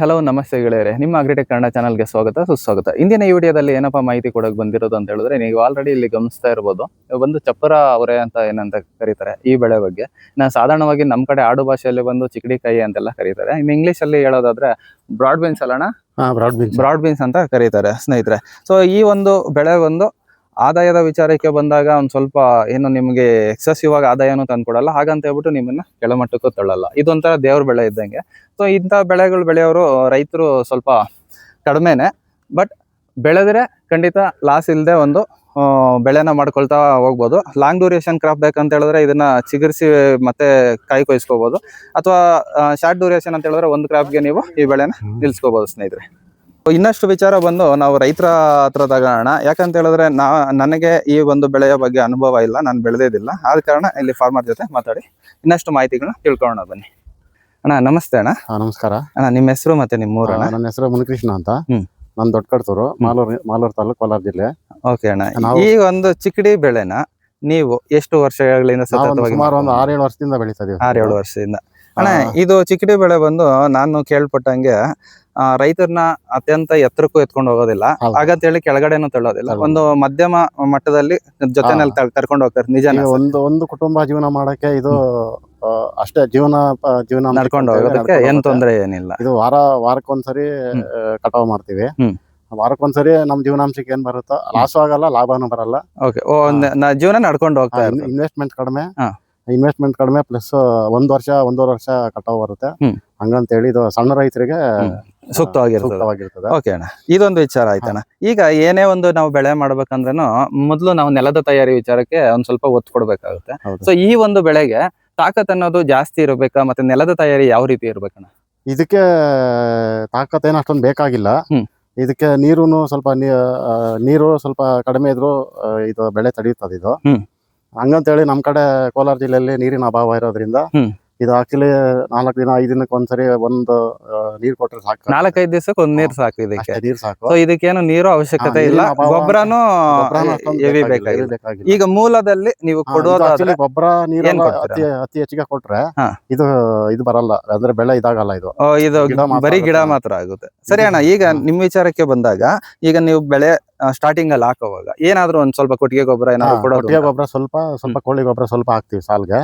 Hello ನಮಸ್ತೆ ಗೆಳೆಯರೆ. ನಿಮ್ಮ ಅಗ್ರಿಟೆಕ್ ಕನ್ನಡ ಚಾನಲ್ಗೆ ಸ್ವಾಗತ ಸುಸ್ವಾಗತ. ಇಂದಿನ ಈ ವಿಡಿಯೋದಲ್ಲಿ ಏನಪ್ಪ ಮಾಹಿತಿ ಕೊಡೋಕೆ ಬಂದಿರೋದು ಅಂತ ಹೇಳಿದ್ರೆ ನೀವು ಆಲ್ರೆಡಿ ಇಲ್ಲಿ ಗಮನಿಸ್ತಾ ಇರ್ಬೋದು ಬಂದು ಚಪ್ಪರ ಅವರೆ ಅಂತ ಏನಂತ ಕರೀತಾರೆ ಈ ಬೆಳೆ ಬಗ್ಗೆ. ನಾ ಸಾಧಾರಣವಾಗಿ ನಮ್ಮ ಕಡೆ ಆಡು ಭಾಷೆಯಲ್ಲಿ ಬಂದು ಚಿಕ್ಕಡಿಕಾಯಿ ಅಂತೆಲ್ಲ ಕರೀತಾರೆ. ಇನ್ನು ಇಂಗ್ಲಿಷ್ ಅಲ್ಲಿ ಹೇಳೋದಾದ್ರೆ ಬ್ರಾಡ್ ಬೀನ್ಸ್ ಅಲ್ಲಣ್ಣ? ಬ್ರಾಡ್ ಬೀನ್ಸ್ ಬ್ರಾಡ್ ಬೀನ್ಸ್ ಅಂತ ಕರೀತಾರೆ ಸ್ನೇಹಿತರೆ. ಸೊ ಈ ಒಂದು ಬೆಳೆ ಒಂದು ಆದಾಯದ ವಿಚಾರಕ್ಕೆ ಬಂದಾಗ ಒಂದ್ ಸ್ವಲ್ಪ ಏನು ನಿಮಗೆ ಎಕ್ಸೆಸಿವ್ ಆಗಿ ಆದಾಯನೂ ತಂದ್ಕೊಡಲ್ಲ. ಹಾಗಂತ ಹೇಳ್ಬಿಟ್ಟು ನಿಮ್ಮನ್ನ ಕೆಳಮಟ್ಟಕ್ಕೂ ತಳ್ಳಲ್ಲ. ಇದೊಂಥರ ದೇವ್ರ ಬೆಳೆ ಇದ್ದಂಗೆ. ಸೊ ಇಂಥ ಬೆಳೆಗಳು ಬೆಳೆಯೋರು ರೈತರು ಸ್ವಲ್ಪ ಕಡಿಮೆನೆ. ಬಟ್ ಬೆಳೆದ್ರೆ ಖಂಡಿತ ಲಾಸ್ ಇಲ್ಲದೆ ಒಂದು ಬೆಳೆನ ಮಾಡ್ಕೊಳ್ತಾ ಹೋಗ್ಬೋದು. ಲಾಂಗ್ ಡ್ಯೂರೇಷನ್ ಕ್ರಾಪ್ ಬೇಕಂತ ಹೇಳಿದ್ರೆ ಇದನ್ನ ಚಿಗರಿಸಿ ಮತ್ತೆ ಕಾಯಿ ಕೊಯ್ಸ್ಕೋಬಹುದು ಅಥವಾ ಶಾರ್ಟ್ ಡ್ಯೂರೇಷನ್ ಅಂತ ಹೇಳಿದ್ರೆ ಒಂದು ಕ್ರಾಪ್ಗೆ ನೀವು ಈ ಬೆಳೆನ ನಿಲ್ಸ್ಕೋಬಹುದು ಸ್ನೇಹಿತರೆ. ಇನ್ನಷ್ಟು ವಿಚಾರ ಬಂದು ನಾವು ರೈತರ ಹತ್ರ ತಗೋಣ ಯಾಕಂತ ಹೇಳಿದ್ರೆ ನಾ ನನಗೆ ಈ ಒಂದು ಬೆಳೆಯ ಬಗ್ಗೆ ಅನುಭವ ಇಲ್ಲ ನಾನು ಬೆಳೆದಿದ್ದಿಲ್ಲ. ಆದ ಕಾರಣ ಇಲ್ಲಿ ಫಾರ್ಮರ್ ಜೊತೆ ಮಾತಾಡಿ ಇನ್ನಷ್ಟು ಮಾಹಿತಿಗಳನ್ನ ತಿಳ್ಕೊಳ್ಳೋಣ ಬನ್ನಿ. ಅಣ್ಣ ನಮಸ್ತೆ ಅಣ್ಣ. ನಮಸ್ಕಾರ. ಅಣ್ಣ ನಿಮ್ಮ ಹೆಸರು ಮತ್ತೆ ನಿಮ್ಮ ಊರ ನನ್ನ ಹೆಸರು ಮುನಿಕೃಷ್ಣ ಅಂತ. ನಾನು ದೊಡ್ಡ ಮಾಲೂರ್ ಮಾಲೂರು ಮಾಲೂರು ತಾಲೂಕು ಕೋಲಾರ ಜಿಲ್ಲೆ. ಓಕೆ ಅಣ್ಣ. ಈ ಒಂದು ಚಿಕ್ಕಡಿ ಬೆಳೆನ ನೀವು ಎಷ್ಟು ವರ್ಷಗಳಿಂದ ಸತತವಾಗಿ ಸುಮಾರು ಒಂದು ಆರೇಳು ವರ್ಷದಿಂದ ಬೆಳೀತಾ ಇದೀವಿ. ಆರೇಳು ವರ್ಷದಿಂದ. ಅಣ್ಣ ಇದು ಚಿಕ್ಕಡಿ ಬೆಳೆ ಬಂದು ನಾನು ಕೇಳ್ಪಟ್ಟಂಗೆ ಆ, ರೈತರನ್ನ ಅತ್ಯಂತ ಎತ್ತರಕ್ಕೂ ಎತ್ಕೊಂಡು ಹೋಗೋದಿಲ್ಲ. ಹಾಗಂತ ಹೇಳಿ ಕೆಳಗಡೆನೂ ತಳ್ಳೋದಿಲ್ಲ. ಒಂದು ಮಧ್ಯಮ ಮಟ್ಟದಲ್ಲಿ ಜೊತೆನಲ್ಲಿ ತಳ್ಕೊಂಡು ಹೋಗ್ತಾರೆ. ನಿಜ ಒಂದು ಒಂದು ಕುಟುಂಬ ಜೀವನ ಮಾಡಕ್ಕೆ ಇದು ಅಷ್ಟೇ ಜೀವನ ಜೀವನ ನಡ್ಕೊಂಡು ಹೋಗೋದಕ್ಕೆ ಏನ್. ತೊಂದರೆ ಏನಿಲ್ಲ. ಇದು ವಾರ ವಾರಕ್ಕೊಂದ್ಸರಿ ಕಟಾವು ಮಾಡ್ತೀವಿ. ವಾರಕ್ಕೊಂದ್ಸರಿ ನಮ್ ಜೀವನಾಂಶಕ್ಕೆ ಏನ್ ಬರುತ್ತೋ ಲಾಸು ಆಗಲ್ಲ ಲಾಭನೂ ಬರಲ್ಲ. ಓಕೆ. ಜೀವನ ನಡ್ಕೊಂಡು ಹೋಗ್ತಾ ಇನ್ವೆಸ್ಟ್ಮೆಂಟ್ ಕಡಿಮೆ. ಇನ್ವೆಸ್ಟ್ಮೆಂಟ್ ಕಡಿಮೆ ಪ್ಲಸ್ ಒಂದ್ ವರ್ಷ ಒಂದೂವರೆ ವರ್ಷ ಕಟಾವ್ ಬರುತ್ತೆ. ಹಂಗಂತ ಹೇಳಿ ಇದು ಸಣ್ಣ ರೈತರಿಗೆ ಸೂಕ್ತವಾಗಿರ್ತದೆ. ಓಕೆ ಅಣ್ಣ. ಇದೊಂದು ವಿಚಾರ ಆಯ್ತಣ್ಣ. ಈಗ ಏನೇ ಒಂದು ನಾವು ಬೆಳೆ ಮಾಡ್ಬೇಕಂದ್ರೂ ಮೊದಲು ನಾವು ನೆಲದ ತಯಾರಿ ವಿಚಾರಕ್ಕೆ ಒಂದ್ ಸ್ವಲ್ಪ ಒತ್ತು ಕೊಡ್ಬೇಕಾಗುತ್ತೆ. ಸೊ ಈ ಒಂದು ಬೆಳೆಗೆ ತಾಕತ್ ಅನ್ನೋದು ಜಾಸ್ತಿ ಇರಬೇಕಾ? ಮತ್ತೆ ನೆಲದ ತಯಾರಿ ಯಾವ ರೀತಿ ಇರ್ಬೇಕಣ್ಣ? ಇದಕ್ಕೆ ತಾಕತ್ ಏನ ಅಷ್ಟೊಂದು ಬೇಕಾಗಿಲ್ಲ. ಇದಕ್ಕೆ ನೀರುನು ಸ್ವಲ್ಪ ನೀರು ಸ್ವಲ್ಪ ಕಡಿಮೆ ಇದ್ರು ಇದು ಬೆಳೆ ತಡೆಯುತ್ತದೆ ಇದು. ಹಂಗಂತೇಳಿ ನಮ್ ಕಡೆ ಕೋಲಾರ ಜಿಲ್ಲೆಯಲ್ಲಿ ನೀರಿನ ಅಭಾವ ಇರೋದ್ರಿಂದ ಇದು ಆಕ್ಚುಲಿ ನಾಲ್ಕು ದಿನ ಐದು ದಿನಕ್ಕೆ ಒಂದ್ಸರಿ ಒಂದು ನೀರ್ ಕೊಟ್ರೆ ಸಾಕು. ನಾಲ್ಕೈದು ದಿವಸಕ್ಕೆ ಒಂದ್ ನೀರ್ ಸಾಕು ಇದಕ್ಕೆ. ನೀರ್ ಸಾಕು. ಸೊ ಇದಕ್ಕೇನು ನೀರು ಅವಶ್ಯಕತೆ ಇಲ್ಲ. ಗೊಬ್ಬರನು ಈಗ ಮೂಲದಲ್ಲಿ ನೀವು actually ಗೊಬ್ಬರ ನೀರು ಅತಿ ಅತಿ ಹೆಚ್ಚಿಗೆ ಕೊಟ್ರೆ ಇದು ಇದು ಬರಲ್ಲ. ಅಂದ್ರೆ ಬೆಳೆ ಇದಾಗಲ್ಲ ಇದು. ಓ, ಇದು ಬರೀ ಗಿಡ ಮಾತ್ರ ಆಗುತ್ತೆ. ಸರಿ ಅಣ್ಣ ಈಗ. ನಿಮ್ ವಿಚಾರಕ್ಕೆ ಬಂದಾಗ ಈಗ ನೀವು ಬೆಳೆ ಸ್ಟಾರ್ಟಿಂಗ್ ಅಲ್ಲಿ ಹಾಕೋವಾಗ. ಏನಾದ್ರೂ ಒಂದ್ ಸ್ವಲ್ಪ ಕೊಟ್ಟಿಗೆ ಗೊಬ್ಬರ ಏನಾದ್ರು ಕೊಡೋದು ಕೊಟ್ಟಿಗೆ ಗೊಬ್ಬರ ಸ್ವಲ್ಪ ಸ್ವಲ್ಪ ಕೋಳಿ ಗೊಬ್ಬರ ಸ್ವಲ್ಪ ಹಾಕ್ತಿವಿ ಸಾಲ್ಗೆ.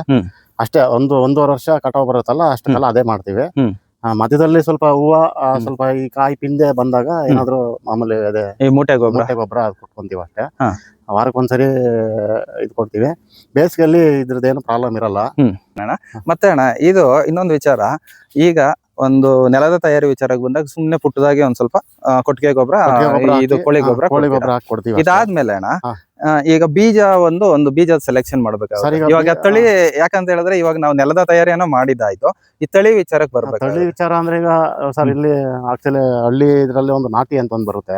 ಅಷ್ಟೇ ಒಂದು ಒಂದೂವರೆ ವರ್ಷ ಕಟಾವ್ ಬರುತ್ತಲ್ಲ ಅಷ್ಟಕ್ಕೆಲ್ಲ ಅದೇ ಮಾಡ್ತೀವಿ. ಮಧ್ಯದಲ್ಲಿ ಸ್ವಲ್ಪ ಹೂವ ಸ್ವಲ್ಪ ಈ ಕಾಯಿ ಪಿಂದೆ ಬಂದಾಗ ಏನಾದ್ರು ಮಾಮೂಲಿ ಅದೇ ಈ ಮೂಟೆ ಗೊಬ್ಬರ? ಗೊಬ್ಬರ ಅದು ಕೊಟ್ಕೊಂತೀವಿ ಅಷ್ಟೇ. ವಾರಕ್ಕೆ ವಾರಕ್ಕೊಂದ್ಸರಿ ಇದು ಕೊಡ್ತೀವಿ. ಬೇಸಿಗೆಯಲ್ಲಿ ಇದ್ರದ್ದೇನು ಪ್ರಾಬ್ಲಮ್ ಇರಲ್ಲ. ಮತ್ತೆ ಅಣ್ಣ ಇದು ಇನ್ನೊಂದು ವಿಚಾರ. ಈಗ ಒಂದು ನೆಲದ ತಯಾರಿ ವಿಚಾರಕ್ಕೆ ಬಂದಾಗ ಸುಮ್ನೆ ಪುಟ್ಟದಾಗಿ ಒಂದ್ ಸ್ವಲ್ಪ ಕೊಟ್ಟಿಗೆ ಗೊಬ್ಬರ ಇದು ಕೋಳಿ ಗೊಬ್ಬರ ಕೋಳಿ ಗೊಬ್ಬರ ಹಾಕಿ ಕೊಡ್ತೀವಿ ಅಷ್ಟೇ. ಇದಾದ್ಮೇಲೆ ಅಣ್ಣ ಈಗ ಬೀಜ ಒಂದು ಒಂದು ಬೀಜದ ಸೆಲೆಕ್ಷನ್ ಮಾಡ್ಬೇಕು ಮಾಡ್ಬೇಕಾಗುತ್ತೆ ಇವಾಗ ತಳಿ ಯಾಕಂತ ಹೇಳಿದ್ರೆ ಇವಾಗ ನಾವು ನೆಲದ ತಯಾರಿಯನ್ನ ಮಾಡಿದ್ದಾಯ್ತು. ಈ ತಳಿ ವಿಚಾರಕ್ಕೆ ತಳಿ ಬರ್ಬೇಕು ವಿಚಾರ ಅಂದ್ರೆ ಈಗ ಸರ್ ಇಲ್ಲಿ ಆಕ್ಚುಲಿ ಹಳ್ಳಿ ಇದ್ರಲ್ಲಿ ಒಂದು ನಾಟಿ ಅಂತ ಒಂದು ಬರುತ್ತೆ.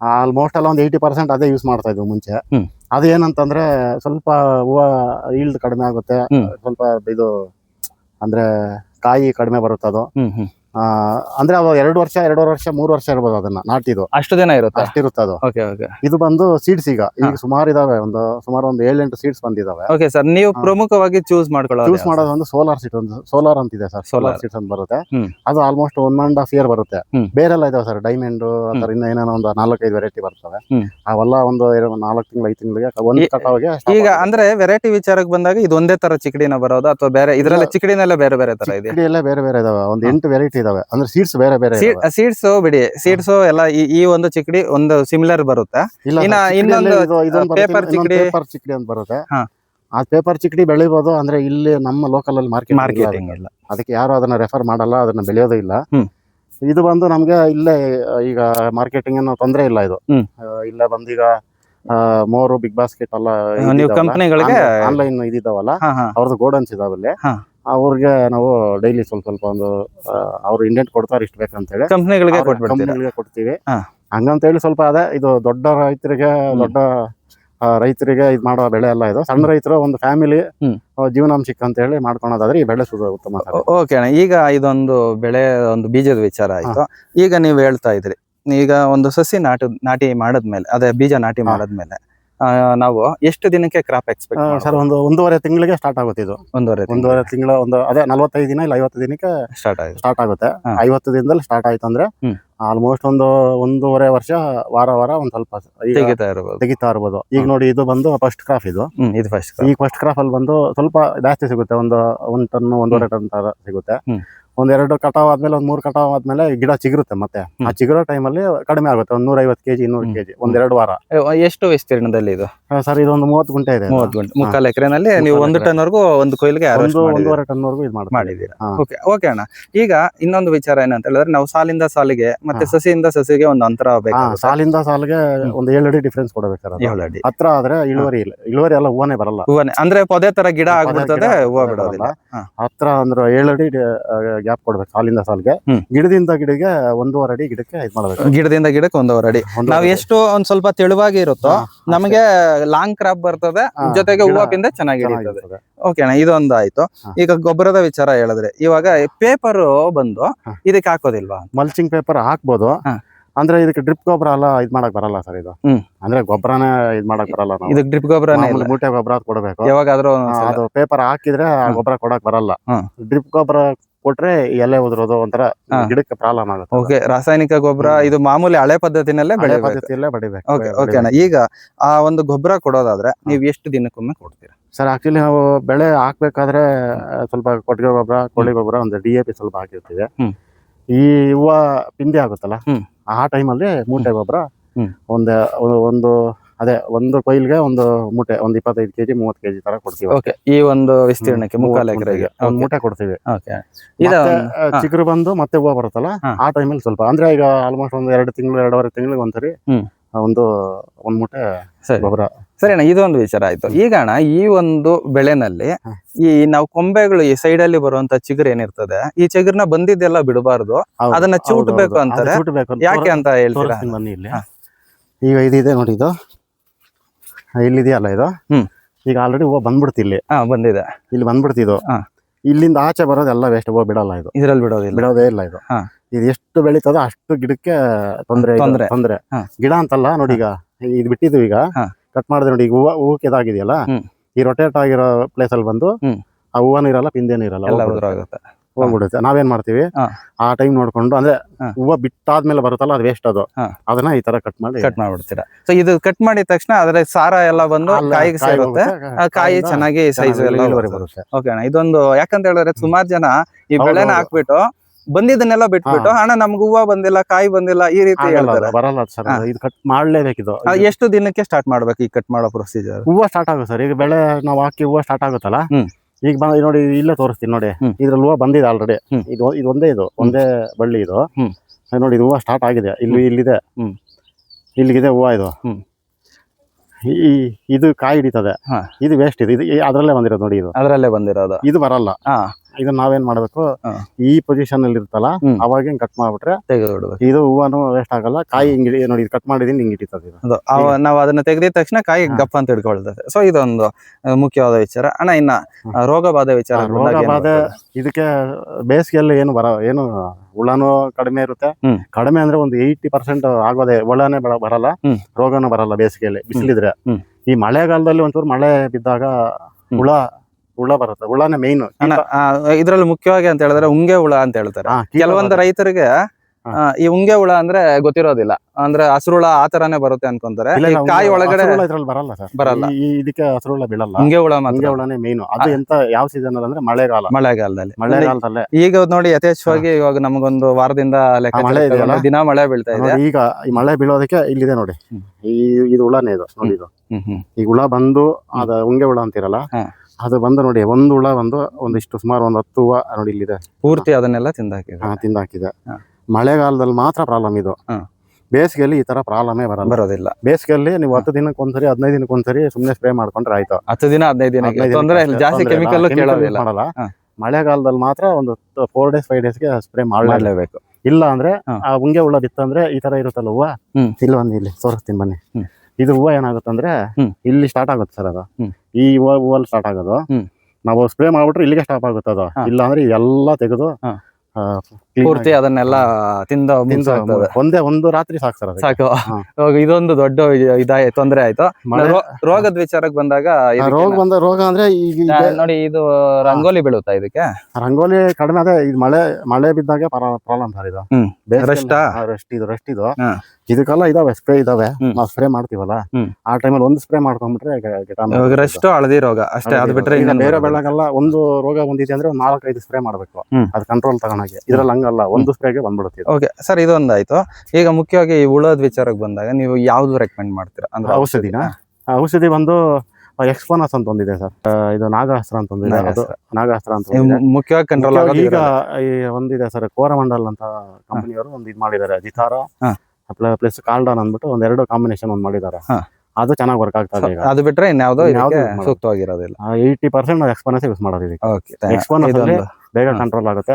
ಆಲ್ಮೋಸ್ಟ್ ಅಲ್ಲ ಒಂದು ಏಯ್ಟಿ ಪರ್ಸೆಂಟ್ ಅದೇ ಯೂಸ್ ಮಾಡ್ತಾ ಇದ್ವಿ ಮುಂಚೆ. ಅದೇನಂತಂದ್ರೆ ಅದು ಏನಂತಂದ್ರೆ ಸ್ವಲ್ಪ ಹೂವ ಈಲ್ಡ್ ಕಡಿಮೆ ಆಗುತ್ತೆ. ಸ್ವಲ್ಪ ಇದು ಅಂದ್ರೆ ಕಾಯಿ ಕಡಿಮೆ ಹ್ಮ್. ಅಂದ್ರೆ ಅದು ಎರಡು ವರ್ಷ ಎರಡೂವರೆ ವರ್ಷ ಮೂರು ವರ್ಷ ಇರ್ಬೋದು ಅದನ್ನ ನಾಟಿದು ಅಷ್ಟು ದಿನ ಇರುತ್ತೆ? ಅಷ್ಟಿರುತ್ತೆ ಅದು. ಓಕೆ ಓಕೆ ಇದು ಬಂದು ಸೀಡ್ಸ್ ಈಗ. ಈಗ. ಸುಮಾರು ಇದಾವೆ ಒಂದು ಸುಮಾರು ಒಂದು ಏಳೆಂಟು ಸೀಡ್ಸ್ ಬಂದಿದಾವೆ. ಓಕೆ ಸರ್ ನೀವು ಪ್ರಮುಖವಾಗಿ ಚೂಸ್ ಮಾಡ್ಕೊಳ್ಳೋದು ಚೂಸ್ ಮಾಡೋದು ಒಂದು ಸೋಲಾರ್ ಸೀಟ್ ಒಂದು ಸೋಲಾರ್ ಅಂತಿದೆ ಸರ್ ಸೋಲಾರ್ ಸೀಟ್ಸ್ ಅಂತ ಬರುತ್ತೆ. ಅದು almost one and half year ಬರುತ್ತೆ. ಬೇರೆ ಬೇರೆಲ್ಲ ಇದಾವೆ ಸರ್ ಡೈಮಂಡ್ ಆತರ ಇನ್ನ ಏನೇನೋ ಒಂದು ನಾಲ್ಕೈದು ವೆರೈಟಿ ಬರ್ತವೆ. ಅವೆಲ್ಲ ಒಂದು ನಾಲ್ಕು ತಿಂಗಳು ಐದು ತಿಂಗಳಿಗೆ ಒಂದು ಕಟಾವಿಗೆ ಈಗ ಅಂದ್ರೆ ವೆರೈಟಿ ವಿಚಾರಕ್ಕೆ ಬಂದಾಗ ಇದು ಒಂದೇ ತರ ಚಿಕಡಿನ ಬರೋದು ಅಥವಾ ಬೇರೆ ಇದ್ರಲ್ಲಿ ಚಿಕಡಿನೆಲ್ಲ ಬೇರೆ ಬೇರೆ ತರ ಇದೆ? ಎಲ್ಲ ಬೇರೆ ಬೇರೆ ಇದಾವೆ. ಒಂದು. ಎಂಟು ವೆರೈಟಿ ಇದಾವೆ. ಅಂದ್ರೆ ಸೀಡ್ಸ್ ಬೇರೆ ಬೇರೆ. ಸೀಡ್ಸ್ ಬಿಡಿ. ಸೀಡ್ಸ್ ಎಲ್ಲ ಈ ಒಂದು ಚಿಕ್ಕಡಿ ಒಂದು ಸಿಮಿಲರ್ ಬರುತ್ತೆ. ಇನ್ನೊಂದು, ಆ, ಚಿಕ್ಕಡಿ. ಪೇಪರ್ ಚಿಕ್ಕಡಿ ಅಂತ ಬರುತ್ತೆ. ಆ ಪೇಪರ್ ಚಿಕ್ಕಡಿ ಬೆಳಿಬಹುದು ಅಂದ್ರೆ ಇಲ್ಲಿ ನಮ್ಮ ಲೋಕಲ್ ಅಲ್ಲಿ ಮಾರ್ಕೆಟ್ ಮಾರ್ಕೆಟಿಂಗ್ ಇಲ್ಲ ಅದಕ್ಕೆ. ಯಾರು ಅದನ್ನ ರೆಫರ್ ಮಾಡಲ್ಲ ಅದನ್ನ ಬೆಳೆಯೋದು ಇಲ್ಲ. ಇದು ಬಂದು ನಮ್ಗೆ ಇಲ್ಲೇ ಈಗ ಮಾರ್ಕೆಟಿಂಗ್ ಅನ್ನೋ ತೊಂದರೆ ಇಲ್ಲ ಇದು. ಇಲ್ಲ ಬಂದೀಗ ಬಂದು ಈಗ ಮೋರು ಬಿಗ್ ಬಾಸ್ಕೆಟ್ ನೀವು ಕಂಪನಿಗಳಿಗೆ ಆನ್ಲೈನ್ ಇದಿದಾವಲ್ಲ ಅವ್ರದ್ದು ಗೋಡನ್ಸ್ ಇದಾವಲ್ಲಿ. ಅವ್ರಿಗೆ ನಾವು ಡೈಲಿ ಸ್ವಲ್ಪ ಸ್ವಲ್ಪ ಒಂದು ಅವ್ರು ಇಂಡೆಂಟ್ ಕೊಡ್ತಾರೆ ಇಷ್ಟು ಬೇಕಂತೇಳಿ. ಕಂಪನಿಗಳಿಗೆ ಕಂಪ್ನಿಗಳಿಗೆ ಕೊಡ್ತೀವಿ. ಹಂಗಂತ ಹಂಗಂತೇಳಿ ಸ್ವಲ್ಪ ಅದೇ ಇದು ದೊಡ್ಡ ರೈತರಿಗೆ ದೊಡ್ಡ ರೈತರಿಗೆ ಇದು ಮಾಡೋ ಬೆಳೆ ಎಲ್ಲ ಇದು. ಸಣ್ಣ ರೈತರು ಒಂದು ಫ್ಯಾಮಿಲಿ. ಜೀವನಾಂಶಕ್ಕೆ ಅಂತ ಹೇಳಿ ಮಾಡ್ಕೊಳೋದಾದ್ರೆ ಈ ಬೆಳೆ ಸುದ ಉತ್ತಮ ಓಕೆ ಅಣ್ಣ. ಈಗ ಇದೊಂದು ಬೆಳೆ ಒಂದು ಬೀಜದ ವಿಚಾರ ಆಯ್ತು. ಈಗ ನೀವು ಹೇಳ್ತಾ ಇದ್ರಿ. ಈಗ ಒಂದು ಸಸಿ ನಾಟಿ ನಾಟಿ ಮಾಡದ್ಮೇಲೆ ಅದೇ ಬೀಜ ನಾಟಿ ಮಾಡಿದ್ಮೇಲೆ ನಾವು ಎಷ್ಟು ದಿನಕ್ಕೆ ಕ್ರಾಪ್ ಎಕ್ಸ್ಪೆಕ್ಟ್ ಸರ್ ಒಂದು ಒಂದೂವರೆ ತಿಂಗಳಿಗೆ ಸ್ಟಾರ್ಟ್ ಆಗುತ್ತೆ ಇದು. ಒಂದೂವರೆ ಒಂದೂವರೆ ತಿಂಗಳ ಒಂದು ಅದೇ ನಲವತ್ತೈದು ದಿನ ಇಲ್ಲ ಐವತ್ತು ದಿನಕ್ಕೆ ಸ್ಟಾರ್ಟ್ ಆಗಿದೆ. ಸ್ಟಾರ್ಟ್ ಆಗುತ್ತೆ. ಐವತ್ತು ದಿನದಲ್ಲಿ ಸ್ಟಾರ್ಟ್ ಆಯ್ತು ಅಂದ್ರೆ. ಆಲ್ಮೋಸ್ಟ್ ಒಂದು ಒಂದೂವರೆ ವರ್ಷ ವಾರ ವಾರ ಒಂದ್ ಸ್ವಲ್ಪ ಈಗ ತೆಗಿತಾ ಇರ್ಬೋದು. ತೆಗಿತಾ ಇರ್ಬೋದು. ಈಗ ನೋಡಿ ಇದು ಬಂದು ಫಸ್ಟ್ ಕ್ರಾಫ್ ಇದು. ಹ್ಮ್ ಇದು ಫಸ್ಟ್ ಈ ಫಸ್ಟ್ ಕ್ರಾಫ್ ಅಲ್ಲಿ ಬಂದು ಸ್ವಲ್ಪ ಜಾಸ್ತಿ ಸಿಗುತ್ತೆ. ಒಂದು ಒಂದ್ ಟನ್ ಒಂದೂವರೆ ಟನ್ ತರ ಸಿಗುತ್ತೆ. ಹ್ಮ್. ಒಂದ್ ಎರಡು ಕಟಾವ್ ಆದ್ಮೇಲೆ ಒಂದ್ ಮೂರ್ ಕಟಾವ್ ಆದ್ಮೇಲೆ ಗಿಡ ಚಿಗುರುತ್ತೆ ಮತ್ತೆ. ಆ ಚಿಗಿರೋ ಟೈಮಲ್ಲಿ ಕಡಿಮೆ ಆಗುತ್ತೆ. ಒಂದ್ ನೂರ ಐವತ್ತು ಕೆಜಿ ಇನ್ನೂರು ಕೆಜಿ ಕೆಜಿ ಒಂದೆರಡು ವಾರ. ಎಷ್ಟು ವಿಸ್ತೀರ್ಣದಲ್ಲಿ ಇದು? ಸರ್ ಇದೊಂದು ಮೂವತ್ತು ಗುಂಟೆ ಇದೆ ಮೂವತ್ ಮೂವತ್ತು ಗಂಟೆ. ಮುಕ್ಕಾಲ್ ಎಕರೆನಲ್ಲಿ ನೀವು ಒಂದು ಟನ್ ವರೆಗೂ ಒಂದು ಕೊಯ್ಲಿಗೆ ಒಂದು ಮಾಡಿದ್ದೀರಿ. ಒಂದೂವರೆ ಟನ್ ವರೆಗೂ ಇದು ಮಾಡ್ತೀವಿ. ಮಾಡಿದ್ದೀರಾ. ಹಾ. ಓಕೆ ಓಕೆ ಅಣ್ಣ. ಈಗ ಇನ್ನೊಂದು ವಿಚಾರ ಏನಂತ ಹೇಳಿದ್ರೆ ನಾವು ಸಾಲಿಂದ ಸಾಲಿಗೆ ಮತ್ತೆ ಸಸಿಯಿಂದ ಸಸಿಗೆ ಒಂದು ಅಂತರ ಬೇಕು ಸಾಲಿಂದ ಸಾಲಿಗೆ. ಒಂದು ಏಳು ಅಡಿ ಡಿಫ್ರೆನ್ಸ್ ಕೊಡಬೇಕು ಸರ್ ಅದು. ಏಳು ಅಡಿ. ಹತ್ರ ಆದ್ರೆ ಇಳುವರಿ ಇಲ್ಲ. ಇಳುವರಿ ಎಲ್ಲ ಹೂವನೇ ಬರಲ್ಲ. ಹೂವನೆ. ಅಂದ್ರೆ ಪೊದೆ ತರ ಗಿಡ ಆಗ್ಬಿಡ್ತದೆ ಹೂವ ಬಿಡೋದಿಲ್ಲ. ಹತ್ರ ಅಂದ್ರೆ ಏಳು ಅಡಿ ಗ್ಯಾಪ್ ಕೊಡ್ಬೇಕು ಸಾಲಿಂದ ಸಾಲಿಗೆ. ಗಿಡದಿಂದ ಗಿಡಕ್ಕೆ ಒಂದೂವರೆ ಅಡಿ ಗಿಡಕ್ಕೆ ಇದು ಮಾಡಬೇಕು. ಗಿಡದಿಂದ ಗಿಡಕ್ಕೆ ಒಂದೂವರೆ ಅಡಿ. ನಾವು ಎಷ್ಟು ಒಂದ್ ಸ್ವಲ್ಪ ತೆಳುವಾಗಿ ಇರುತ್ತೋ ನಮಗೆ ಲಾಂಗ್ ಕ್ರಾಪ್ ಬರ್ತದೆ ಜೊತೆಗೆ ಹೂವಿಂದ ಹೂವ ಪಿಂದ ಚೆನ್ನಾಗಿ. ಓಕೆ ಅಣ್ಣ ಇದೊಂದು ಆಯ್ತು. ಈಗ ಗೊಬ್ಬರದ ವಿಚಾರ ಹೇಳಿದ್ರೆ ಇವಾಗ ಪೇಪರ್ ಬಂದು. ಇದಕ್ಕೆ ಹಾಕೋದಿಲ್ವಾ? ಮಲ್ಚಿಂಗ್ ಪೇಪರ್ ಹಾಕ್ಬೋದು. ಅಂದ್ರೆ ಇದಕ್ಕೆ ಡ್ರಿಪ್ ಗೊಬ್ಬರ ಎಲ್ಲ ಇದ್ ಮಾಡಕ್ ಬರಲ್ಲ ಸರ್ ಇದು. ಅಂದ್ರೆ ಗೊಬ್ಬರನೇ ಇದ್ ಮಾಡಕ್ ಬರಲ್ಲ ಇದಕ್ಕೆ ಡ್ರಿಪ್ ಗೊಬ್ಬರ ಮೂಟೆ ಗೊಬ್ಬರ ಕೊಡಬೇಕು ಯಾವಾಗಾದ್ರೂ ಅದು ಪೇಪರ್ ಹಾಕಿದ್ರೆ. ಗೊಬ್ಬರ ಕೊಡಕ್ ಬರಲ್ಲ. ಡ್ರಿಪ್ ಗೊಬ್ಬರ ಕೊಟ್ರೆ ಎಲೆ ಉದುರೋದು ಒಂಥರ. ಗಿಡಕ್ಕೆ ಪ್ರಾಬ್ಲಮ್ ಆಗುತ್ತೆ. ಓಕೆ ರಾಸಾಯನಿಕ ಗೊಬ್ಬರ ಇದು ಮಾಮೂಲಿ ಹಳೆ ಪದ್ಧತಿನಲ್ಲೇ ಬೆಳೆ ಪದ್ಧತಿಯಲ್ಲೇ ಬಡಿಬೇಕು ಓಕೆ ಓಕೆ ಅಣ್ಣ. ಈಗ ಆ ಒಂದು ಗೊಬ್ಬರ ಕೊಡೋದಾದ್ರೆ ನೀವು ಎಷ್ಟು ದಿನಕ್ಕೊಮ್ಮೆ ಕೊಡ್ತೀರಾ? ಸರ್ ಆಕ್ಚುಲಿ ನಾವು ಬೆಳೆ ಹಾಕ್ಬೇಕಾದ್ರೆ ಸ್ವಲ್ಪ ಕೊಟ್ಟಿಗೆ ಗೊಬ್ಬರ ಕೋಳಿ ಗೊಬ್ಬರ ಒಂದು ಡಿ ಎ ಪಿ ಸ್ವಲ್ಪ ಹಾಕಿರ್ತೀವಿ. ಈ ಹೂವ ಪಿಂದಿ ಆಗುತ್ತಲ್ಲ. ಆ ಟೈಮಲ್ಲಿ ಮೂಟೆ ಗೊಬ್ಬರ ಒಂದ್ ಒಂದು ಅದೇ ಒಂದು ಕೊಯ್ಲ್ಗೆ ಒಂದು ಮೂಟೆ ಒಂದ್ ಇಪ್ಪತ್ತೈದು ಕೆಜಿ ಮೂವತ್ತು ಕೆಜಿ ತರ ಕೊಡ್ತೀವಿ ಓಕೆ ಈ ಒಂದು ವಿಸ್ತೀರ್ಣಕ್ಕೆ ಮುಕ್ಕಾಲು ಎಕರೆಗೆ. ಗುಂಟೆಗೆ ಒಂದ್ ಮೂಟೆ ಕೊಡ್ತೀವಿ. ಓಕೆ ಇದು ಚಿಗುರು ಬಂದು ಮತ್ತೆ ಹೂವು ಬರುತ್ತಲ್ಲ. ಆ ಟೈಮಲ್ಲಿ ಸ್ವಲ್ಪ ಅಂದ್ರೆ ಈಗ ಆಲ್ಮೋಸ್ಟ್ ಒಂದು ಎರಡು ತಿಂಗಳು ಎರಡೂವರೆ ತಿಂಗಳಿಗೆ ಒಂದ್ಸರಿ ಒಂದು ಒಂದ್ ಮೂಟೆ ಗೊಬ್ಬರ. ಸರಿ ಅಣ್ಣ ಇದೊಂದು ವಿಚಾರ ಆಯ್ತು. ಈಗ ಅಣ್ಣ ಈ ಒಂದು ಬೆಳೆನಲ್ಲಿ ಈ ನಾವು ಕೊಂಬೆಗಳು ಈ ಸೈಡ್ ಅಲ್ಲಿ ಬರುವಂತ ಚಿಗುರು ಏನಿರ್ತದೆ ಈ ಚಿಗುರ್ನ ಬಂದಿದ್ದೆಲ್ಲ ಬಿಡಬಾರ್ದು. ಅದನ್ನ ಚೂಟ್ಬೇಕು. ಅಂತಾರೆ. ಯಾಕೆ ಅಂತ ಹೇಳ್ತೀರಾ? ಈಗ ಇದಿದೆ ನೋಡಿ ಇದು. ಇಲ್ಲಿದೆಯಲ್ಲ ಇದು. ಈಗ ಆಲ್ರೆಡಿ ಹೂವು ಬಂದ್ಬಿಡ್ತಿ ಇಲ್ಲಿ. ಹಾ ಬಂದಿದೆ. ಇಲ್ಲಿ ಬಂದ್ಬಿಡ್ತಿದ್ದು. ಇಲ್ಲಿಂದ ಆಚೆ ಬರೋದೆಲ್ಲ ವೇಸ್ಟ್ ಹೂವು ಬಿಡಲ್ಲ ಇದು. ಇದ್ರಲ್ಲಿ ಬಿಡೋದಿಲ್ಲ. ಬಿಡೋದೇ ಇಲ್ಲ ಇದು. ಇದು ಎಷ್ಟು ಬೆಳೀತದೋ ಅಷ್ಟು ಗಿಡಕ್ಕೆ ತೊಂದ್ರೆ ತೊಂದರೆ. ಗಿಡ ಅಂತಲ್ಲ ನೋಡಿ ಈಗ ಇದು ಬಿಟ್ಟಿದ್ವಿ ಈಗ. ಕಟ್ ಮಾಡಿದ್ರೆ ನೋಡಿ ಈಗ ಹೂವು ಹೂವಕ್ಕೆ ಇದಾಗಿದೆಯಲ್ಲ. ಈ ರೊಟೇಟ್ ಆಗಿರೋ ಪ್ಲೇಸಲ್ಲಿ ಬಂದು ಆ ಹೂವನೂ ಇರಲ್ಲ ಪಿಂದೇನೂ ಇರಲ್ಲ. ಎಲ್ಲ ಹೋಗ್ಬಿಡುತ್ತೆ. ನಾವೇನ್ ಮಾಡ್ತೀವಿ? ಆ ಟೈಮ್ ನೋಡ್ಕೊಂಡು ಅಂದ್ರೆ ಹೂವ ಬಿಟ್ಟಾದ್ಮೇಲೆ ಬರುತ್ತಲ್ಲ ಅದು ವೇಸ್ಟ್ ಅದು. ಅದನ್ನ ಈ ತರ ಕಟ್ ಮಾಡಿ ಕಟ್ ಮಾಡ್ಬಿಡ್ತೀರಾ? ಸೊ ಇದು ಕಟ್ ಮಾಡಿದ ತಕ್ಷಣ ಅದ್ರ ಸಾರ ಎಲ್ಲ ಬಂದು ಕಾಯಿಗೆ ಕಾಯಿ ಸೇರುತ್ತೆ. ಕಾಯಿ ಚೆನ್ನಾಗಿ ಸೈಜ್ ಎಲ್ಲ ಬರುತ್ತೆ. ಓಕೆ ಅಣ್ಣ ಇದೊಂದು ಯಾಕಂತ ಹೇಳಿದ್ರೆ ಸುಮಾರು ಜನ ಈ ಬೆಳೆನ. ಹಾಕ್ಬಿಟ್ಟು ಬಂದಿದ್ದನ್ನೆಲ್ಲ ಬಿಟ್ಬಿಟ್ಟು ಅಣ್ಣ ನಮ್ಗೆ ಹೂವ ಬಂದಿಲ್ಲ ಕಾಯಿ ಬಂದಿಲ್ಲ ಈ ರೀತಿ ಹೇಳ್ತಾರೆ. ಬರಲ್ಲ ಸರ್. ಇದು ಕಟ್ ಮಾಡ್ಲೇಬೇಕಿದು. ಎಷ್ಟು ದಿನಕ್ಕೆ ಸ್ಟಾರ್ಟ್ ಮಾಡ್ಬೇಕು ಈ ಕಟ್ ಮಾಡೋ ಪ್ರೊಸೀಜರ್ ಹೂವು ಸ್ಟಾರ್ಟ್ ಆಗುತ್ತೆ ಸರ್. ಈಗ ಬೆಳೆ ನಾವು ಹಾಕಿ ಹೂವು ಸ್ಟಾರ್ಟ್ ಆಗುತ್ತಲ್ಲ. ಈಗ ಬ- ನೋಡಿ ಇಲ್ಲೇ ತೋರಿಸ್ತೀನಿ ನೋಡಿ. ಇದ್ರಲ್ಲಿ ಹೂವು ಬಂದಿದೆ ಆಲ್ರೆಡಿ ಇದು ಇದು ಒಂದೇ ಇದು ಒಂದೇ ಬಳ್ಳಿ ಇದು. ನೋಡಿ ಇದು ಹೂವು ಸ್ಟಾರ್ಟ್ ಆಗಿದೆ. ಇಲ್ಲಿ ಇಲ್ಲಿದೆ. ಹ್ಮ್. ಇಲ್ಲಿಗಿದೆ ಹೂವು ಇದು. ಈ ಇದು ಕಾಯಿ ಹಿಡಿತದೆ. ಇದು ವೇಸ್ಟ್ ಇದು. ಇದು ಅದರಲ್ಲೇ ಬಂದಿರೋದು ನೋಡಿ ಇದು. ಅದರಲ್ಲೇ ಬಂದಿರೋದು. ಇದು ಬರಲ್ಲ. ಹಾ. ಇದನ್ನ ನಾವೇನ್ ಮಾಡ್ಬೇಕು? ಈ ಪೊಸಿಷನ್ ಅಲ್ಲಿ ಇರ್ತಲ್ಲ ಅವಾಗೇನ್ ಅವಾಗ ಹಿಂಗ್ ಕಟ್ ಮಾಡ್ಬಿಟ್ರೆ ಇದು ಹೂವನು ವೇಸ್ಟ್ ಆಗಲ್ಲ ಕಾಯಿ ಹಿಂಗ್ ನೋಡಿ ಕಟ್ ಮಾಡಿದೀನಿ ಹಿಂಗ್ ಹಿಡಿತದೆ ನಾವ್ ಅದನ್ನ ತೆಗೆದಿದ ತಕ್ಷಣ ಕಾಯಿ. ಗಪ್ಪ ಅಂತ ಹಿಡ್ಕೊಳ್ತದೆ. ಸೊ ಇದೊಂದು ಮುಖ್ಯವಾದ ವಿಚಾರ. ಅಣ್ಣ ಇನ್ನ ರೋಗಬಾಧೆ ರೋಗ ಬಾಧೆ ವಿಚಾರ ಆ, ರೋಗ ಬಾಧೆ ಇದಕ್ಕೆ ಬೇಸಿಗೆಯಲ್ಲಿ ಏನು ಬರ ಏನು ಹುಳನೂ ಕಡಿಮೆ ಇರುತ್ತೆ. ಕಡಿಮೆ ಅಂದ್ರೆ ಒಂದು ಏಯ್ಟಿ ಪರ್ಸೆಂಟ್ ಆಗೋದೇ ಹುಳನೇ ಬರ- ಬರಲ್ಲ. ರೋಗನೂ ಬರಲ್ಲ ಬೇಸಿಗೆಯಲ್ಲಿ ಬಿಸಿಲಿದ್ರೆ. ಈ ಮಳೆಗಾಲದಲ್ಲಿ ಒಂಚೂರು ಮಳೆ ಬಿದ್ದಾಗ. ಹುಳ ಹುಳ ಬರುತ್ತೆ. ಹುಳನೇ ಮೇನ್ ಇದ್ರಲ್ಲಿ ಮುಖ್ಯವಾಗಿ ಅಂತ ಹೇಳಿದ್ರೆ ಉಂಗೆ ಹುಳ ಅಂತ ಹೇಳ್ತಾರೆ. ಕೆಲವೊಂದು ರೈತರಿಗೆ ಈ ಉಂಗೆ ಹುಳ ಅಂದ್ರೆ ಗೊತ್ತಿರೋದಿಲ್ಲ. ಅಂದ್ರೆ ಹಸಿರು ಹುಳ ಆ ತರಾನೇ ಬರುತ್ತೆ ಅನ್ಕೊಂತಾರೆ. ಕಾಯಿ ಒಳಗಡೆ ಬರಲ್ಲ ಬರಲ್ಲ. ಇದಕ್ಕೆ ಹಸಿರು ಹುಳ ಬೀಳಲ್ಲ. ಉಂಗೆ ಹುಳ ಉಂಗೆ ಹುಳನೇ ಮೇನ್ ಅದು ಎಂತ ಯಾವ ಸೀಸನ್ ಅಂದ್ರೆ ಮಳೆಗಾಲ. ಮಳೆಗಾಲದಲ್ಲಿ. ಮಳೆಗಾಲದಲ್ಲಿ. ಈಗ ನೋಡಿ ಯಥೇಚ್ಛವಾಗಿ ಇವಾಗ ನಮಗೊಂದು ವಾರದಿಂದ ಲೆಕ್ಕ ಮಳೆ ಇದೆ ದಿನ ಮಳೆ ಬೀಳ್ತಾ ಇದೆ. ಈಗ ಈ ಮಳೆ ಬೀಳೋದಕ್ಕೆ ಇಲ್ಲಿದೆ ನೋಡಿ. ಈ ಇದು ಹುಳನೇ ಇದು ನೋಡಿ ಇದು. ಹ್ಮ್ ಹ್ಮ್ ಈ ಹುಳ ಬಂದು ಅದ ಉಂಗೆ ಹುಳ ಅಂತಿರಲ್ಲ. ಅದು ಬಂದು ನೋಡಿ ಒಂದು ಹುಳ ಒಂದು ಒಂದಿಷ್ಟು ಸುಮಾರು ಒಂದು ಹತ್ತು ಹೂವ ನೋಡಿ ಇಲ್ಲಿದೆ. ಪೂರ್ತಿ ಅದನ್ನೆಲ್ಲ ತಿಂದಾಕಿದೆ. ಹಾ, ತಿಂದಾಕಿದೆ. ಹಾ. ಮಳೆಗಾಲದಲ್ಲಿ ಮಾತ್ರ ಪ್ರಾಬ್ಲಮ್ ಇದು. ಹಾ. ಬೇಸಿಗೆಯಲ್ಲಿ ಈ ತರ ಪ್ರಾಬ್ಲಮೇ ಬರಲ್ಲ. ಬರೋದಿಲ್ಲ. ಬೇಸಿಗೆಯಲ್ಲಿ ನೀವು ಹತ್ತು ದಿನಕ್ಕೆ ಒಂದ್ಸರಿ ಹದಿನೈದು ದಿನಕ್ಕೆ ಒಂದ್ಸರಿ ಸುಮ್ನೆ ಸ್ಪ್ರೇ ಮಾಡ್ಕೊಂಡ್ರೆ ಆಯ್ತು. ಹತ್ತು ದಿನ ಹದಿನೈದು ದಿನಕ್ಕೆ. ಹದಿನೈದು ತೊಂದರೆ ಇಲ್ಲ ದಿನಕ್ಕೆ ಜಾಸ್ತಿ ತೊಂದ್ರೆ ಇಲ್ಲ. ಕೆಮಿಕಲ್ Chemical ಕೇಳೋದಿಲ್ಲ. use ಮಾಡಲ್ಲ. ಹಾ. ಮಳೆಗಾಲದಲ್ಲಿ ಮಾತ್ರ ಒಂದು ಫೋರ್ ಡೇಸ್ ಫೈವ್ ಡೇಸ್ಗೆ ಸ್ಪ್ರೇ ಮಾಡಲ್ಲ ಮಾಡ್ಲೇಬೇಕು. ಇಲ್ಲ ಅಂದ್ರೆ ಹಾ. ಆ ಉಂಗೆ ಹುಳ ಬಿತ್ತಂದ್ರೆ ಈ ತರ ಇರುತ್ತಲ್ಲ ಹೂವ? ಇಲ್ಲ ಇಲ್ಲಿ ಒಂದು ಇಲ್ಲಿ ತೋರಿಸ್ತೀನಿ ಬನ್ನಿ. ಹ್ಮ್. ಇದು ಹೂವ ಏನಾಗುತ್ತೆ ಅಂದ್ರೆ ಇಲ್ಲಿ ಸ್ಟಾರ್ಟ್ ಆಗುತ್ತೆ ಸರ್ ಅದು. ಈ ಹೂವ ಹೂವಲ್ಲಿ ಸ್ಟಾರ್ಟ್ ಆಗೋದು ನಾವು ಸ್ಪ್ರೇ ಮಾಡ್ಬಿಟ್ರೆ ಇಲ್ಲಿಗೆ ಸ್ಟಾಪ್ ಆಗುತ್ತೆ ಅದು. ಇಲ್ಲ ಅಂದ್ರೆ ಎಲ್ಲಾ ತೆಗೆದು ಪೂರ್ತಿ ಅದನ್ನೆಲ್ಲ ತಿಂದ ಒಂದೇ ಒಂದು ರಾತ್ರಿ ಸಾಕು ಸರ್ ಸಾಕು. ಇದೊಂದು ದೊಡ್ಡ ಇದಾಯ್ತು ತೊಂದರೆ ಆಯ್ತು. ರೋಗದ ವಿಚಾರಕ್ಕೆ ಬಂದಾಗ ರೋಗ ಬಂದ ರೋಗ ಅಂದ್ರೆ ಈಗ ನೋಡಿ ಇದು ರಂಗೋಲಿ ಬೀಳುತ್ತಾ ಇದಕ್ಕೆ? ರಂಗೋಲಿ ಕಡಿಮೆ ಅದೇ ಮಳೆ ಮಳೆ ಬಿದ್ದಾಗ ಪ್ರಾಬ್ಲಮ್ ಸರ್ ಇದು. ರೆಸ್ಟ್ ಇದು ರೆಸ್ಟ್ ಇದು. ಇದಕ್ಕೆಲ್ಲ ಇದಾವೆ ಸ್ಪ್ರೇ ಇದಾವೆ. ನಾವು ಸ್ಪ್ರೇ ಮಾಡ್ತೀವಲ್ಲ? ಆ ಟೈಮಲ್ಲಿ ಒಂದು ಸ್ಪ್ರೇ ಮಾಡ್ಕೊಂಡ್ಬಿಟ್ರೆ ರೆಸ್ಟ್ ಹಳದಿ ರೋಗ ಅಷ್ಟೇ ಅದು ಬಿಟ್ರೆ ಬೇರೆ. ಬೆಳೆಗೆಲ್ಲ ಒಂದು ರೋಗ ಬಂದಿದೆ ಅಂದ್ರೆ ಒಂದು ನಾಲ್ಕೈದು ಸ್ಪ್ರೇ ಮಾಡ್ಬೇಕು. ಅದು ಕಂಟ್ರೋಲ್ ತಗೊಳಗೆ ಇದ್ರಲ್ಲಿ ಹಂಗಲ್ಲ ಒಂದು ಸ್ಪ್ರೇಗೆ ಬಂದ್ಬಿಡುತ್ತೆ. ಓಕೆ ಸರ್ ಇದೊಂದಾಯ್ತು. ಈಗ ಮುಖ್ಯವಾಗಿ ಈ ಉಳೋದ್ ವಿಚಾರಕ್ಕೆ ಬಂದಾಗ ನೀವು ಯಾವ್ದು ರೆಕಮೆಂಡ್ ಮಾಡ್ತೀರಾ? ಅಂದ್ರೆ ಔಷಧಿನ? ಔಷಧಿ ಬಂದು ಎಕ್ಸ್ಪೋನಸ್ ಅಂತ ಒಂದಿದೆ ಸರ್. ಇದು ನಾಗಾಸ್ತ್ರ ಅಂತ ಒಂದಿದೆ ಅದು. ನಾಗಾಸ್ತ್ರ. ಅಂತ ಮುಖ್ಯವಾಗಿ ಕಂಟ್ರೋಲ್ ಈಗ ಒಂದಿದೆ ಸರ್ ಕೋರಮಂಡಲ್ ಅಂತ ಕಂಪನಿಯವರು ಒಂದು ಇದು ಮಾಡಿದ್ದಾರೆ ಜಿತಾರ ಪ್ಲಸ್ ಕಾಲ್ಡಾನ್ ಅಂದ್ಬಿಟ್ಟು ಒಂದೆರಡು ಕಾಂಬಿನೇಷನ್ ಒಂದು ಮಾಡಿದ್ದಾರೆ. ಅದು ಚೆನ್ನಾಗಿ ವರ್ಕ್ ಆಗ್ತಾ ಇದೆ ಅದು ಬಿಟ್ರೆ ಇನ್ಯಾವುದೋ. ಸೂಕ್ತವಾಗಿರೋದಿಲ್ಲ. ಏಯ್ಟಿ ಪರ್ಸೆಂಟ್ ಎಕ್ಸ್ಪೋನಸ್ ಯೂಸ್ ಮಾಡೋದು ಇದಕ್ಕೆ ಬೇಗ ಕಂಟ್ರೋಲ್ ಆಗುತ್ತೆ.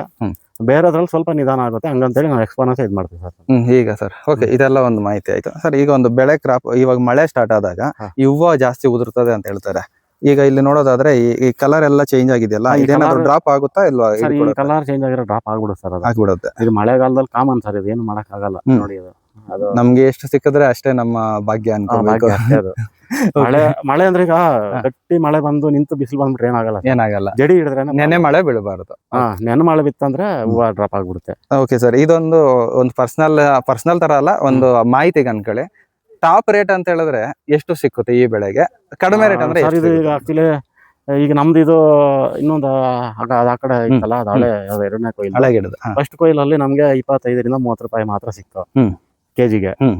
ಬೇರೆದ್ರಲ್ಲಿ ಸ್ವಲ್ಪ ನಿಧಾನ ಆಗುತ್ತೆ ಹಂಗಂತೇಳಿ ನಾವು ಎಕ್ಸ್ಪೋನಸ್ ಇದು ಮಾಡ್ತೀವಿ ಸರ್. ಈಗ ಸರ್. ಓಕೆ ಇದೆಲ್ಲ ಒಂದು ಮಾಹಿತಿ ಆಯ್ತು. ಸರ್ ಈಗ ಒಂದು ಬೆಳೆ ಕ್ರಾಪ್ ಇವಾಗ ಮಳೆ ಸ್ಟಾರ್ಟ್ ಆದಾಗ ಇವ ಜಾಸ್ತಿ ಉದುರ್ತದೆ ಅಂತ ಹೇಳ್ತಾರೆ. ಈಗ ಇಲ್ಲಿ ನೋಡೋದಾದ್ರೆ ಈ- ಕಲರ್ ಎಲ್ಲ ಚೇಂಜ್ ಆಗಿದೆಯಲ್ಲ ಇದೇನಾದ್ರು ಡ್ರಾಪ್ ಆಗುತ್ತಾ ಇಲ್ವಾ? ಕಲರ್ ಚೇಂಜ್ ಆಗಿರೋ ಡ್ರಾಪ್ ಆಗ್ಬಿಡುತ್ತೆ ಸರ್ ಆಗ್ಬಿಡುತ್ತೆ. ಇದು ಮಳೆಗಾಲದಲ್ಲಿ ಕಾಮನ್ ಸರ್ ಇದು ಏನು ಮಾಡಕ್ ಆಗಲ್ಲ ನೋಡಿ ನಮ್ಗೆ ಎಷ್ಟು ಸಿಕ್ಕಿದ್ರೆ ಅಷ್ಟೇ ನಮ್ಮ ಭಾಗ್ಯ ಅನ್ಕೋಬೇಕು. ಮಳೆ ಮಳೆ ಅಂದ್ರೆ ಈಗ ಗಟ್ಟಿ ಮಳೆ ಬಂದು ನಿಂತು ಬಿಸಿಲು ಬಂದ್ಬಿಟ್ರೆ ಏನಾಗಲ್ಲ. ಏನಾಗಲ್ಲ. ಜಡಿ ಹಿಡಿದ್ರೆ ನೆನೆ ಮಳೆ ಬೀಳಬಾರದು ನೆನೆ ನೆನ ಮಳೆ ಬಿತ್ತಂದ್ರೆ ಹೂವ ಡ್ರಾಪ್ ಆಗ್ಬಿಡುತ್ತೆ. ಓಕೆ ಸರ್ ಇದೊಂದು ಒಂದು ಪರ್ಸನಲ್ ಪರ್ಸನಲ್ ತರ ಅಲ್ಲ ಒಂದು ಮಾಹಿತಿಗೆ ಅನ್ಕೊಳ್ಳಿ. ಟಾಪ್ ರೇಟ್ ಅಂತ ಹೇಳಿದ್ರೆ ಎಷ್ಟು ಸಿಕ್ಕುತ್ತೆ ಈ ಬೆಳೆಗೆ? ಕಡಿಮೆ ರೇಟ್ ಅಂದ್ರೆ ಸರ್ ಇದು ಈಗ ಆಕ್ಚುಲಿ ಈಗ ನಮ್ದು ಇದು ಇನ್ನೊಂದು ಆ- ಕಡೆ ಇತ್ತಲ್ಲ ಅದು ಹಳೆ ಎರಡನೇ ಕೊಯ್ಲು. ಹಳೆ ಗಿಡದ ಹಾ. ಫಸ್ಟ್ ಕೊಯ್ಲಲ್ಲಿ ನಮ್ಗೆ ಇಪ್ಪತ್ತೈದರಿಂದ ಮೂವತ್ತು ರೂಪಾಯಿ ಮಾತ್ರ ಸಿಕ್ತು. ಈ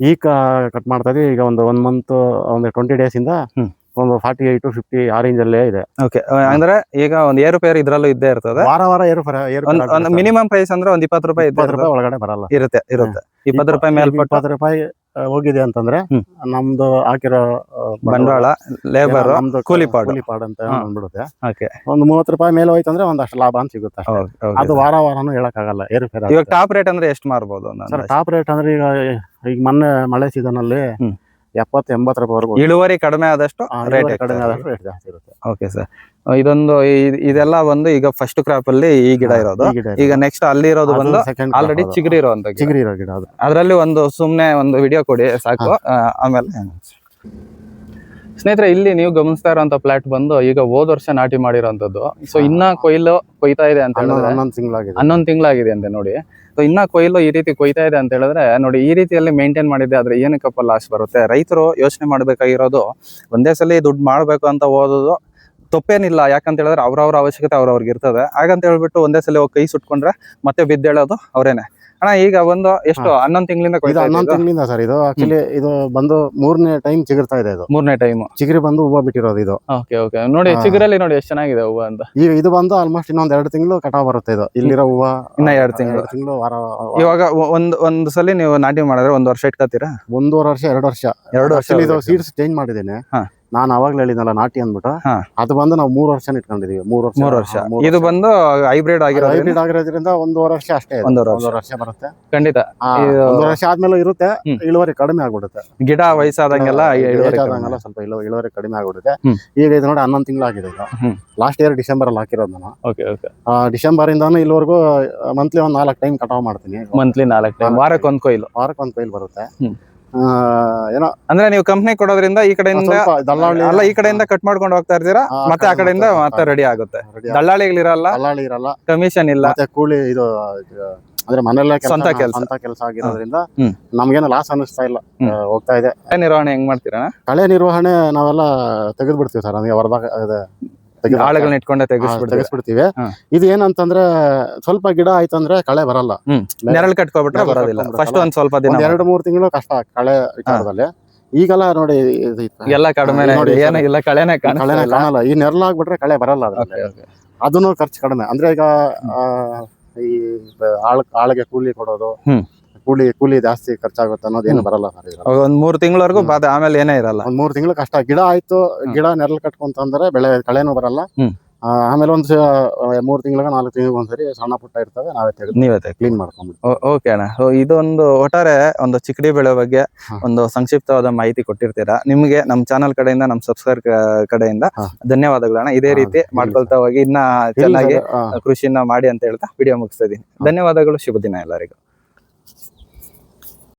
ಈಗ ಕಟ್ ಮಾಡ್ತಾ ಇದ್ದೀವಿ ಈಗ ಒಂದು ಒನ್ ಮಂತ್ ಒಂದು ಟ್ವೆಂಟಿ ಡೇಸ್ ಇಂದ ಒಂದು ಫಾರ್ಟಿ ಏಟ್ ಟು ಫಿಫ್ಟಿ ಆ ರೇಂಜ್ ಅಲ್ಲೇ ಇದೆ. ಓಕೆ ಅಂದ್ರೆ ಈಗ ಒಂದು ಏರು ಪೇರ್ ಇದ್ರಲ್ಲೂ ಇದ್ದೇ ಇರ್ತದೆ? ವಾರ ವಾರ ಏರು ಮಿನಿಮಮ್ ಪ್ರೈಸ್ ಅಂದ್ರೆ ಒಂದ್ ಇಪ್ಪತ್ತು ರೂಪಾಯಿ ಇಪ್ಪತ್ತು ರೂಪಾಯಿ ಒಳಗಡೆ ಬರಲ್ಲ. ಇರುತ್ತೆ ಇರುತ್ತೆ. ಇಪ್ಪತ್ತು ರೂಪಾಯಿ ಮೇಲೆ ಇಪ್ಪತ್ತು ರೂಪಾಯಿ ಹೋಗಿದೆ ಅಂತಂದ್ರೆ ನಮ್ದು ಹಾಕಿರೋ ಬಂಡವಾಳ ಲೇಬರ್ ಕೂಲಿಪಾಡ್ ಕೂಲಿ ಪಾಡು. ಕೂಲಿ ಪಾಡ್ ಅಂತ. ಬಂದ್ಬಿಡುತ್ತೆ ಒಂದು ಮೂವತ್ತು ರೂಪಾಯಿ ಮೇಲೆ ಹೋಯ್ತು ಅಂದ್ರೆ ಒಂದಷ್ಟು ಲಾಭ ಅಂತ ಸಿಗುತ್ತೆ ಅದು ವಾರ ವಾರನೂ ಹೇಳಕ್ಕಾಗಲ್ಲ ಆಗಲ್ಲ ಇವಾಗ. ಟಾಪ್ ರೇಟ್ ಅಂದ್ರೆ ಎಷ್ಟು ಮಾರ್ಬೋದು ಸರ್ ಟಾಪ್ ರೇಟ್ ಅಂದ್ರೆ ಈಗ ಈಗ ಮೊನ್ನೆ ಮಳೆ ಸೀಸನ್ ಅಲ್ಲಿ. ಎಪ್ಪತ್ತು ಎಂಬತ್ತು ರೂಪಾಯಿವರೆಗೂ ಇಳುವರಿ ಕಡಿಮೆ ಆದಷ್ಟು ರೇಟ್ ಕಡಿಮೆ ಆದಷ್ಟು ರೇಟ್ ಜಾಸ್ತಿ ಇರುತ್ತೆ. ಓಕೆ ಸರ್ ಇದೊಂದು ಇದೆಲ್ಲ ಬಂದು ಈಗ ಫಸ್ಟ್ ಕ್ರಾಪ್ ಅಲ್ಲಿ ಈ ಗಿಡ ಇರೋದು. ಈಗ ನೆಕ್ಸ್ಟ್ ಅಲ್ಲಿ ಇರೋದು ಬಂದು ಆಲ್ರೆಡಿ ಚಿಗರಿ ಇರುವಂತ ಚಿಗರಿ ಚಿಗುರಿ ಇರೋ ಗಿಡ ಅದು. ಅದರಲ್ಲಿ ಒಂದು ಸುಮ್ನೆ ಒಂದು ವಿಡಿಯೋ ಕೊಡಿ ಸಾಕು. ಆಮೇಲೆ ಸ್ನೇಹಿತರೆ ಇಲ್ಲಿ ನೀವು ಗಮನಿಸ್ತಾ ಇರೋಂಥ ಪ್ಲಾಟ್ ಬಂದು ಈಗ ಹೋದ ವರ್ಷ ನಾಟಿ ಮಾಡಿರೋಂಥದ್ದು. ಸೊ ಇನ್ನ ಕೊಯ್ಲು ಕೊಯ್ತಾ ಇದೆ ಅಂತ ಹೇಳಿದ್ರೆ? ಹನ್ನೊಂದು ತಿಂಗಳಾಗಿದೆ. ಹನ್ನೊಂದು ತಿಂಗಳಾಗಿದೆ ಅಂತೆ ನೋಡಿ. ಸೊ ಇನ್ನ ಕೊಯ್ಲು ಈ ರೀತಿ ಕೊಯ್ತಾ ಇದೆ ಅಂತ ಹೇಳಿದ್ರೆ ನೋಡಿ ಈ ರೀತಿಯಲ್ಲಿ ಮೇಂಟೈನ್ ಮಾಡಿದ್ದೆ ಆದ್ರೆ ಏನಕ್ಕಪ್ಪ ಲಾಸ್ ಬರುತ್ತೆ? ರೈತರು ಯೋಚನೆ ಮಾಡ್ಬೇಕಾಗಿರೋದು ಒಂದೇ ಸಲ ದುಡ್ಡು ಮಾಡ್ಬೇಕು ಅಂತ ಓದೋದು ತಪ್ಪೇನಿಲ್ಲ. ಯಾಕಂತ ಹೇಳಿದ್ರೆ ಅವ್ರವ್ರ ಅವಶ್ಯಕತೆ ಅವ್ರವ್ರಿಗೆ ಇರ್ತದೆ. ಹಾಗಂತ ಹೇಳ್ಬಿಟ್ಟು ಒಂದೇ ಸಲ ಹೋಗಿ ಕೈ ಸುಟ್ಕೊಂಡ್ರೆ ಮತ್ತೆ ಬಿದ್ದೇಳೋದು ಅವರೇನೆ. ಅಣ್ಣ ಈಗ ಒಂದು ಎಷ್ಟು? ಹನ್ನೊಂದು ತಿಂಗಳಿಂದ ಇದು ಹನ್ನೊಂದು ತಿಂಗಳಿಂದ ಸರ್ ಇದು ಆಕ್ಚುಲಿ ಇದು ಬಂದು ಮೂರನೇ ಟೈಮ್ ಚಿಗುರ್ತಾ ಇದೆ ಇದು. ಮೂರನೇ ಟೈಮ್ ಚಿಗುರಿ ಬಂದು ಹೂವು ಬಿಟ್ಟಿರೋದು ಇದು. ಓಕೆ ಓಕೆ ನೋಡಿ ಚಿಗರಲ್ಲಿ ನೋಡಿ ಎಷ್ಟು ಚೆನ್ನಾಗಿದೆ ಹೂವು ಅಂತ. ಈಗ ಇದು ಬಂದು ಆಲ್ಮೋಸ್ಟ್ ಇನ್ನೊಂದ್ ಎರಡು ತಿಂಗಳು ಕಟಾವ್ ಬರುತ್ತೆ ಇದು. ಇಲ್ಲಿರೋ ಹೂವು ಇನ್ನ ಎರಡು ತಿಂಗಳು. ತಿಂಗಳು ವಾರ ಇವಾಗ ಒಂದ್ ಒಂದ್ ಸಲ ನೀವು ನಾಟಿ ಮಾಡಿದ್ರೆ ಒಂದ್ ವರ್ಷ ಇಟ್ಕೋತೀರಾ ಒಂದೂವರೆ ವರ್ಷ ಎರಡು ವರ್ಷ. ಎರಡು ವರ್ಷ ಇದು ಸೀಡ್ಸ್ ಚೇಂಜ್ ಮಾಡಿದ್ದೇನೆ. ಹಾ. ನಾನು ಅವಾಗ್ಲೇ ಹೇಳಿದ್ನಲ್ಲ ನಾಟಿ ಅಂದ್ಬಿಟ್ಟು ಹಾ. ಅದು ಬಂದು ನಾವು ಮೂರು ವರ್ಷ ಇಟ್ಕೊಂಡಿದೀವಿ. ಮೂರು ವರ್ಷ ಮೂರ್ ವರ್ಷ. ಮೂರ್ ಇದು ಬಂದು ಹೈಬ್ರಿಡ್ ಆಗಿರೋ ಹೈಬ್ರಿಡ್ ಆಗಿರೋದ್ರಿಂದ ಒಂದೂವರೆ ವರ್ಷ ಅಷ್ಟೇ ಒಂದ್ ಒಂದೂವರೆ ವರ್ಷ. ಒಂದೂವರೆ ವರ್ಷ ಬರುತ್ತೆ. ಖಂಡಿತ. ಆ, ಇದು- ಒಂದೂವರೆ ವರ್ಷ ಆದ್ಮೇಲೆ ಇರುತ್ತೆ. ಹ್ಮ್. ಇಳುವರಿ ಕಡಿಮೆ ಆಗ್ಬಿಡುತ್ತೆ. ಗಿಡ ವಯಸ್ಸಾದಂಗೆಲ್ಲ ಇಳುವರಿ ಕಡಿಮೆ. ಸ್ವಲ್ಪ ಇಳು- ಇಳುವರಿ ಕಡಿಮೆ ಆಗ್ಬಿಡುತ್ತೆ. ಹ್ಮ್. ಈಗ ಇದು ನೋಡಿ ಹನ್ನೊಂದು ತಿಂಗಳಾಗಿದೆ ಆಗಿದೆ ಹ್ಮ್. ಲಾಸ್ಟ್ ಇಯರ್ ಡಿಸೆಂಬರ್ ಅಲ್ಲಿ ಹಾಕಿರೋದು ನಾನು. ಓಕೆ ಓಕೆ ಆ, ಡಿಸೆಂಬರ್ ಇಂದಾನು ಇಲ್ಲಿವರೆಗೂ ಮಂತ್ಲಿ ಒಂದ್ ನಾಲ್ಕು ಟೈಮ್ ಕಟಾವ್ ಮಾಡ್ತೀನಿ. ಮಂತ್ಲಿ ನಾಲ್ಕು ಟೈಮ್ ವಾರಕ್ಕೆ ಒಂದ್ ಕೊಯ್ಲು. ವಾರಕ್ಕೆ ಒಂದ್ ಕೊಯ್ಲು ಬರುತ್ತೆ. ಹ್ಮ್. ಆ, ಏನೋ ಅಂದ್ರೆ ನೀವು ಕಂಪ್ನಿ ಕೊಡೋದ್ರಿಂದ ಈ ಕಡೆಯಿಂದ ದಲ್ಲಾಳಿ ಅಲ್ಲ ಈ ಕಡೆಯಿಂದ ಕಟ್ ಮಾಡ್ಕೊಂಡು ಹೋಗ್ತಾ ಇರ್ತೀರಾ ಮತ್ತೆ ಆ ಕಡೆಯಿಂದ ಮತ್ತೆ ರೆಡಿ ಆಗುತ್ತೆ. ದಲ್ಲಾಳಿಗಳಿರಲ್ಲ. ದಲ್ಲಾಳಿ ಇರಲ್ಲ. ಕಮಿಷನ್ ಇಲ್ಲ. ಮತ್ತೆ ಕೂಲಿ ಇದು ಅಂದ್ರೆ ಮನೆಯಲ್ಲೇ ಕೆಲ್ಸ- ಸ್ವಂತ ಕೆಲಸ. ಸ್ವಂತ ಕೆಲಸ ಆಗಿರೋದ್ರಿಂದ. ನಮ್ಗೇನು ಲಾಸ್ ಅನಿಸ್ತಾ ಇಲ್ಲ. ಹೋಗ್ತಾ ಇದೆ. ನಿರ್ವಹಣೆ ಹೆಂಗ್ ಮಾಡ್ತೀರಾ ಕಳೆ ನಿರ್ವಹಣೆ ನಾವೆಲ್ಲ ತೆಗೆದು ಬಿಡ್ತೀವಿ ಸರ್ ನಮಗೆ ಹೊರದಾಗ ಆಳುಗಳನ್ನ ಇಟ್ಕೊಂಡೆ ತೆಗೆಸ್ಬಿಡ್ತೀವಿ. ಇದು ಏನಂತಂದ್ರೆ ಸ್ವಲ್ಪ ಗಿಡ ಆಯ್ತಂದ್ರೆ ಕಳೆ ಬರಲ್ಲ. ನೆರಳು ಕಟ್ಕೊಬಿಟ್ರೆ ಬರೋದಿಲ್ಲ. ಫಸ್ಟ್ ಒಂದ್ ಸ್ವಲ್ಪ ದಿನ ಎರಡು ಮೂರು ತಿಂಗಳು ಕಷ್ಟ ಕಳೆ ವಿಚಾರದಲ್ಲಿ. ಈಗೆಲ್ಲ ನೋಡಿ. ಎಲ್ಲ ಕಡಿಮೆ ಹಾ, ನೋಡಿ, ಏನು ಇಲ್ಲ ಕಳೆನೆ ಕಳೆನೇ ಕಾಣಲ್ಲ. ಈ ನೆರಳು ಆಗ್ಬಿಟ್ರೆ ಕಳೆ ಬರಲ್ಲ. ಅದನ್ನು ಖರ್ಚು ಕಡಿಮೆ. ಅಂದ್ರೆ ಈಗ ಆ, ಈ ಆಳ್ ಆಳಿಗೆ ಕೂಲಿ ಕೊಡೋದು. ಕೂಲಿ ಕೂಲಿ ಜಾಸ್ತಿ ಖರ್ಚಾಗುತ್ತೆ ಅನ್ನೋದೇನು. ಬರಲ್ಲ ಸರ್ ಇದ್ರಲ್ಲಿ. ಒಂದ್ ಮೂರ್ ತಿಂಗಳವರೆಗೂ. ಬಾದ ಆಮೇಲೆ ಏನೇ ಇರಲ್ಲ. ಒಂದ್ ಮೂರ್ ತಿಂಗಳು ಕಷ್ಟ. ಗಿಡ ಆಯ್ತು ಗಿಡ ನೆರಳು ಕಟ್ಕೊಂತಂದ್ರೆ ಬೆಳೆ ಕಳೆನೂ ಬರಲ್ಲ. ಹ್ಮ್. ಆ, ಆಮೇಲೆ ಒಂದು ಮೂರ್ ತಿಂಗಳಿಗೆ ನಾಲ್ಕು ತಿಂಗಳಿಗೆ ಒಂದ್ಸರಿ ಸಣ್ಣ ಪುಟ್ಟ ಇರ್ತವೆ ನಾವೇ ತೆಗೆದು ನೀವೇ ತೆಗ್ದು. ಕ್ಲೀನ್ ಮಾಡ್ಕೊಂಡ್ಬಿಡ್ತೀವಿ. ಓಕೆ ಅಣ್ಣ. ಸೊ ಇದೊಂದು ಒಟ್ಟಾರೆ ಒಂದು ಚಿಕ್ಕಡಿ ಬೆಳೆ ಬಗ್ಗೆ ಹಾ. ಒಂದು ಸಂಕ್ಷಿಪ್ತವಾದ ಮಾಹಿತಿ ಕೊಟ್ಟಿರ್ತೀರಾ. ನಿಮ್ಗೆ ನಮ್ಮ ಚಾನಲ್ ಕಡೆಯಿಂದ ನಮ್ಮ ಸಬ್ಸ್ಕ್ರೈಬ್ ಕಡೆಯಿಂದ ಹಾ. ಧನ್ಯವಾದಗಳು ಅಣ್ಣ. ಇದೇ ಹಾ, ರೀತಿ ಮಾಡ್ಕೊಳ್ತಾ ಹೋಗಿ ಇನ್ನ ಚೆನ್ನಾಗಿ ಕೃಷಿನ ಮಾಡಿ ಅಂತ ಹೇಳ್ತಾ ವಿಡಿಯೋ ಮುಗಿಸ್ತಾ ಧನ್ಯವಾದಗಳು ಶುಭ ದಿನ ಎಲ್ಲರಿಗೂ.